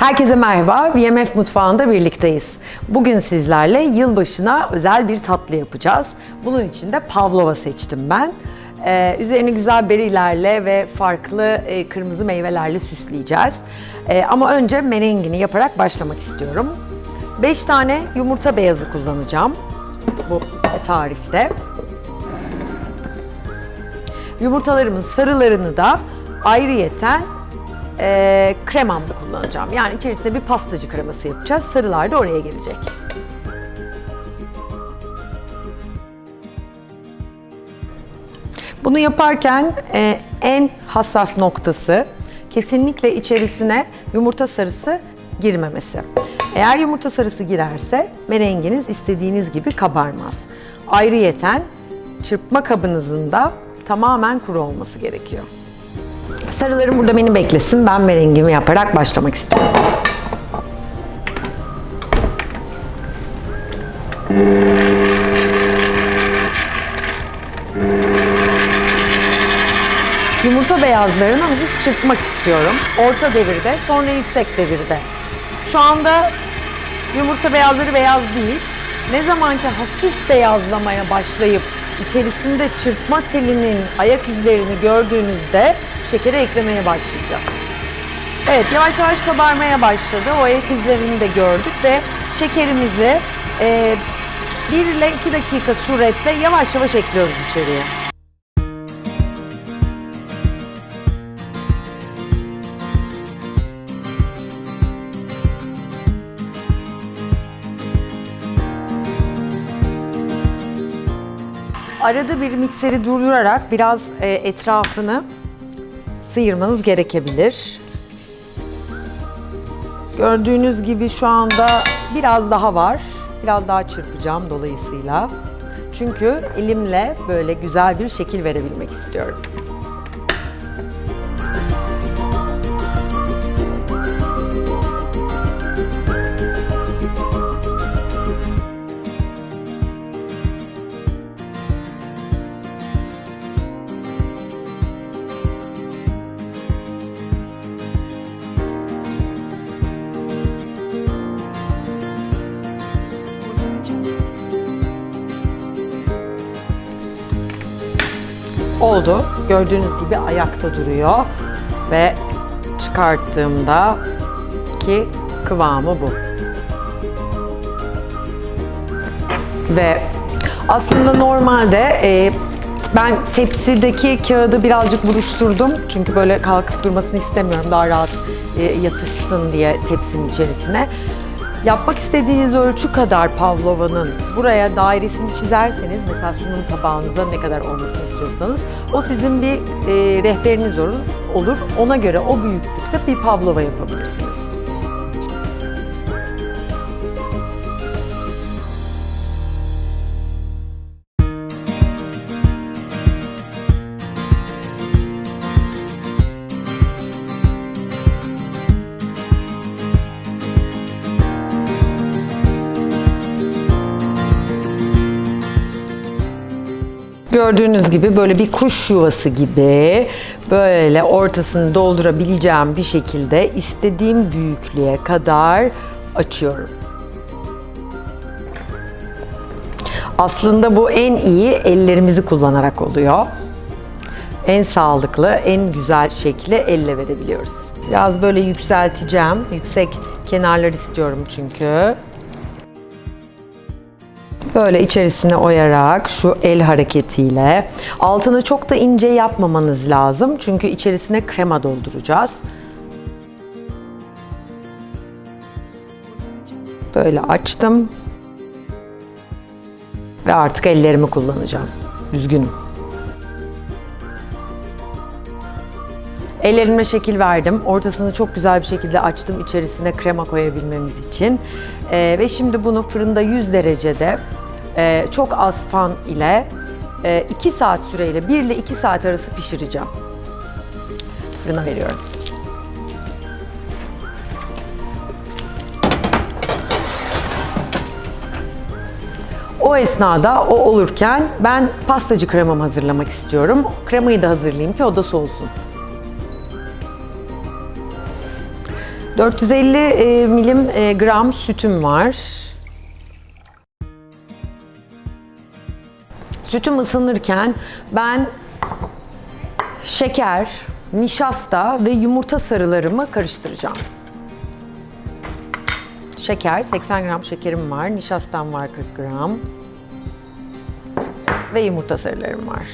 Herkese merhaba, VMF Mutfağı'nda birlikteyiz. Bugün sizlerle yılbaşına özel bir tatlı yapacağız. Bunun için de pavlova seçtim ben. Ee, üzerini güzel berilerle ve farklı e, kırmızı meyvelerle süsleyeceğiz. Ee, ama önce menengini yaparak başlamak istiyorum. 5 tane yumurta beyazı kullanacağım bu tarifte. Yumurtalarımın sarılarını da ayrıyeten e, kremamda kullanacağım. Yani içerisinde bir pastacı kreması yapacağız. Sarılar da oraya gelecek. Bunu yaparken e, en hassas noktası kesinlikle içerisine yumurta sarısı girmemesi. Eğer yumurta sarısı girerse merenginiz istediğiniz gibi kabarmaz. Ayrıyeten çırpma kabınızın da tamamen kuru olması gerekiyor. Sarılarım burada beni beklesin. Ben merengimi yaparak başlamak istiyorum. Yumurta beyazlarını hafif çırpmak istiyorum. Orta devirde, sonra yüksek devirde. Şu anda yumurta beyazları beyaz değil. Ne zaman ki hafif beyazlamaya başlayıp içerisinde çırpma telinin ayak izlerini gördüğünüzde şekeri eklemeye başlayacağız. Evet yavaş yavaş kabarmaya başladı. O ayak izlerini de gördük ve şekerimizi e, 1 ile 2 dakika suretle yavaş yavaş ekliyoruz içeriye. Arada bir mikseri durdurarak biraz e, etrafını sıyırmanız gerekebilir. Gördüğünüz gibi şu anda biraz daha var. Biraz daha çırpacağım dolayısıyla. Çünkü elimle böyle güzel bir şekil verebilmek istiyorum. Oldu. Gördüğünüz gibi ayakta duruyor ve çıkarttığımda ki kıvamı bu. Ve aslında normalde e, ben tepsideki kağıdı birazcık buruşturdum. Çünkü böyle kalkıp durmasını istemiyorum. Daha rahat e, yatışsın diye tepsinin içerisine. Yapmak istediğiniz ölçü kadar pavlovanın buraya dairesini çizerseniz mesela sunum tabağınıza ne kadar olmasını istiyorsanız o sizin bir e, rehberiniz olur, olur. Ona göre o büyüklükte bir pavlova yapabilirsiniz. Gördüğünüz gibi böyle bir kuş yuvası gibi böyle ortasını doldurabileceğim bir şekilde istediğim büyüklüğe kadar açıyorum. Aslında bu en iyi ellerimizi kullanarak oluyor. En sağlıklı, en güzel şekli elle verebiliyoruz. Biraz böyle yükselteceğim. Yüksek kenarlar istiyorum çünkü. Böyle içerisine oyarak şu el hareketiyle altını çok da ince yapmamanız lazım. Çünkü içerisine krema dolduracağız. Böyle açtım. Ve artık ellerimi kullanacağım. Üzgünüm. Ellerime şekil verdim. Ortasını çok güzel bir şekilde açtım içerisine krema koyabilmemiz için. Ee, ve şimdi bunu fırında 100 derecede e, çok az fan ile 2 saat süreyle 1 ile 2 saat arası pişireceğim. Fırına veriyorum. O esnada o olurken ben pastacı kremamı hazırlamak istiyorum. Kremayı da hazırlayayım ki o da soğusun. 450 e, milim e, gram sütüm var. Sütüm ısınırken ben şeker, nişasta ve yumurta sarılarımı karıştıracağım. Şeker, 80 gram şekerim var, nişastam var 40 gram ve yumurta sarılarım var.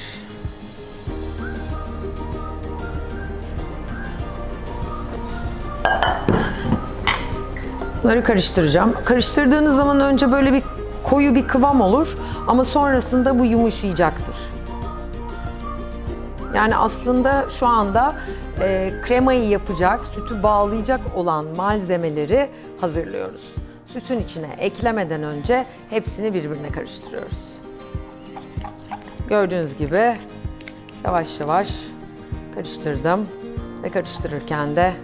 Bunları karıştıracağım. Karıştırdığınız zaman önce böyle bir koyu bir kıvam olur ama sonrasında bu yumuşayacaktır. Yani aslında şu anda e, kremayı yapacak, sütü bağlayacak olan malzemeleri hazırlıyoruz. Sütün içine eklemeden önce hepsini birbirine karıştırıyoruz. Gördüğünüz gibi yavaş yavaş karıştırdım ve karıştırırken de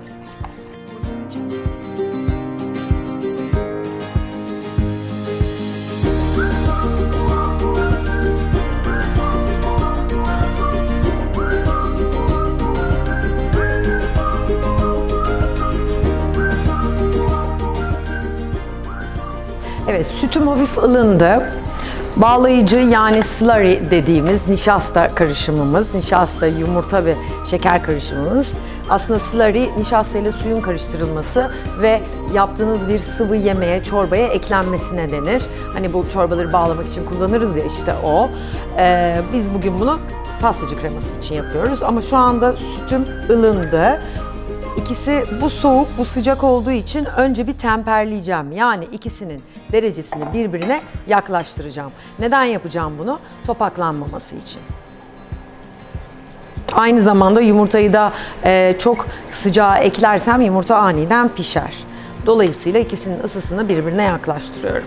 sütüm hafif ılındı. Bağlayıcı yani slurry dediğimiz nişasta karışımımız, nişasta, yumurta ve şeker karışımımız. Aslında slurry nişasta ile suyun karıştırılması ve yaptığınız bir sıvı yemeğe, çorbaya eklenmesine denir. Hani bu çorbaları bağlamak için kullanırız ya işte o. Ee, biz bugün bunu pastacı kreması için yapıyoruz ama şu anda sütüm ılındı. İkisi bu soğuk, bu sıcak olduğu için önce bir temperleyeceğim. Yani ikisinin derecesini birbirine yaklaştıracağım. Neden yapacağım bunu? Topaklanmaması için. Aynı zamanda yumurtayı da e, çok sıcağa eklersem yumurta aniden pişer. Dolayısıyla ikisinin ısısını birbirine yaklaştırıyorum.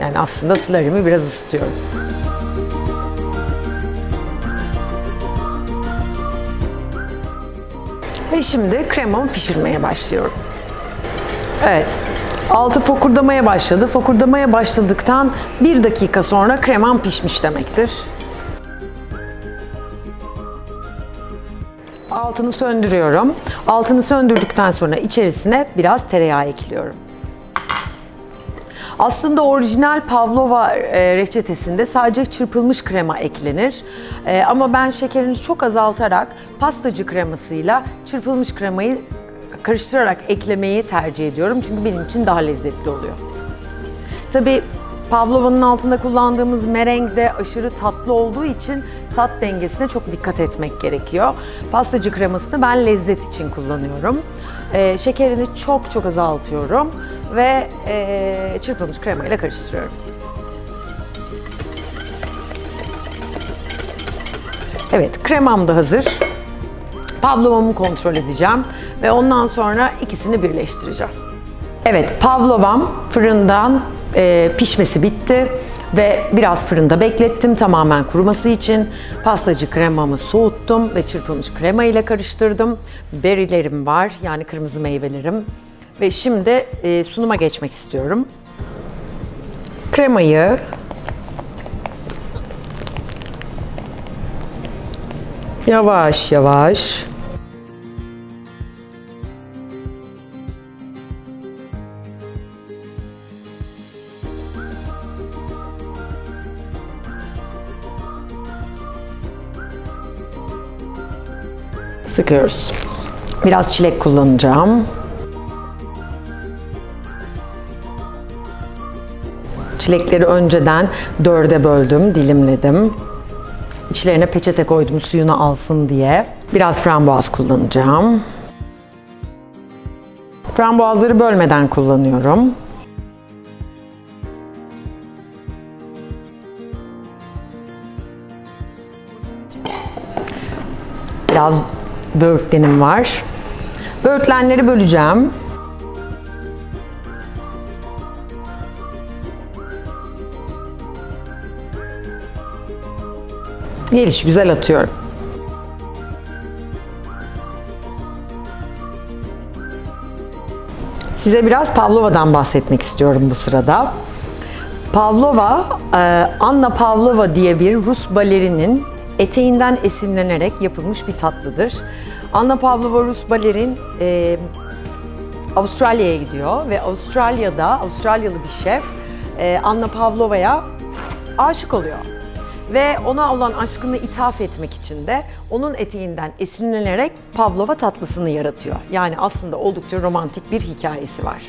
Yani aslında slurry'mi biraz ısıtıyorum. Ve şimdi kremamı pişirmeye başlıyorum. Evet. Altı fokurdamaya başladı. Fokurdamaya başladıktan bir dakika sonra kremam pişmiş demektir. Altını söndürüyorum. Altını söndürdükten sonra içerisine biraz tereyağı ekliyorum. Aslında orijinal Pavlova e, reçetesinde sadece çırpılmış krema eklenir. E, ama ben şekerini çok azaltarak pastacı kremasıyla çırpılmış kremayı karıştırarak eklemeyi tercih ediyorum. Çünkü benim için daha lezzetli oluyor. Tabii Pavlova'nın altında kullandığımız mereng de aşırı tatlı olduğu için tat dengesine çok dikkat etmek gerekiyor. Pastacı kremasını ben lezzet için kullanıyorum. Ee, şekerini çok çok azaltıyorum ve ee, çırpılmış kremayla karıştırıyorum. Evet, kremam da hazır. Pavlovamı kontrol edeceğim ve ondan sonra ikisini birleştireceğim. Evet, pavlovam fırından e, pişmesi bitti ve biraz fırında beklettim tamamen kuruması için. Pastacı kremamı soğuttum ve çırpılmış krema ile karıştırdım. Berilerim var yani kırmızı meyvelerim. Ve şimdi e, sunuma geçmek istiyorum. Kremayı yavaş yavaş sıkıyoruz. Biraz çilek kullanacağım. Çilekleri önceden dörde böldüm, dilimledim. İçlerine peçete koydum suyunu alsın diye. Biraz frambuaz kullanacağım. Frambuazları bölmeden kullanıyorum. Biraz böğürtlenim var. Böğürtlenleri böleceğim. Geliş güzel atıyorum. Size biraz Pavlova'dan bahsetmek istiyorum bu sırada. Pavlova, e, Anna Pavlova diye bir Rus balerinin eteğinden esinlenerek yapılmış bir tatlıdır. Anna Pavlova Rus balerin e, Avustralya'ya gidiyor ve Avustralya'da Avustralyalı bir şef e, Anna Pavlova'ya aşık oluyor. Ve ona olan aşkını ithaf etmek için de onun eteğinden esinlenerek Pavlova tatlısını yaratıyor. Yani aslında oldukça romantik bir hikayesi var.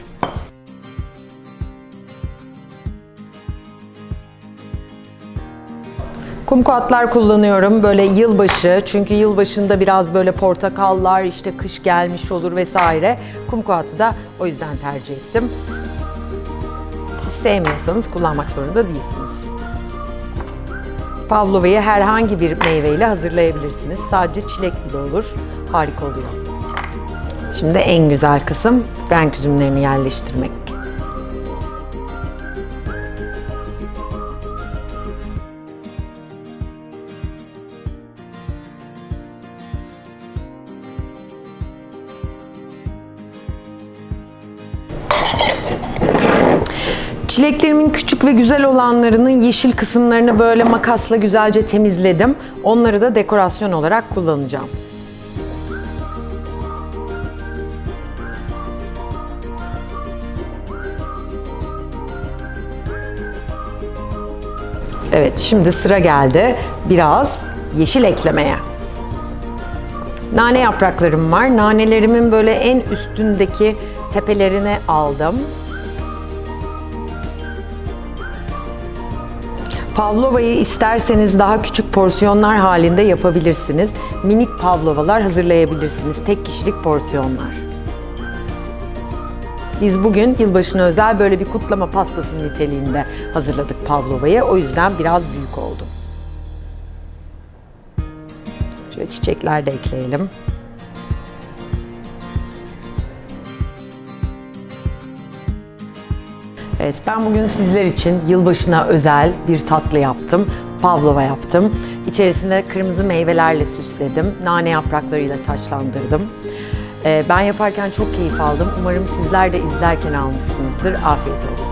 Kumkuatlar kullanıyorum böyle yılbaşı çünkü yılbaşında biraz böyle portakallar işte kış gelmiş olur vesaire. Kumkuatı da o yüzden tercih ettim. Siz sevmiyorsanız kullanmak zorunda değilsiniz. Pavlova'yı herhangi bir meyveyle hazırlayabilirsiniz. Sadece çilek bile olur. Harika oluyor. Şimdi en güzel kısım renk üzümlerini yerleştirmek. Çileklerimin küçük ve güzel olanlarını yeşil kısımlarını böyle makasla güzelce temizledim. Onları da dekorasyon olarak kullanacağım. Evet, şimdi sıra geldi biraz yeşil eklemeye. Nane yapraklarım var. Nanelerimin böyle en üstündeki tepelerini aldım. Pavlova'yı isterseniz daha küçük porsiyonlar halinde yapabilirsiniz. Minik pavlovalar hazırlayabilirsiniz. Tek kişilik porsiyonlar. Biz bugün yılbaşına özel böyle bir kutlama pastası niteliğinde hazırladık pavlovayı. O yüzden biraz büyük oldu. Şöyle çiçekler de ekleyelim. Evet, ben bugün sizler için yılbaşına özel bir tatlı yaptım. Pavlova yaptım. İçerisinde kırmızı meyvelerle süsledim. Nane yapraklarıyla taçlandırdım. Ee, Ben yaparken çok keyif aldım. Umarım sizler de izlerken almışsınızdır. Afiyet olsun.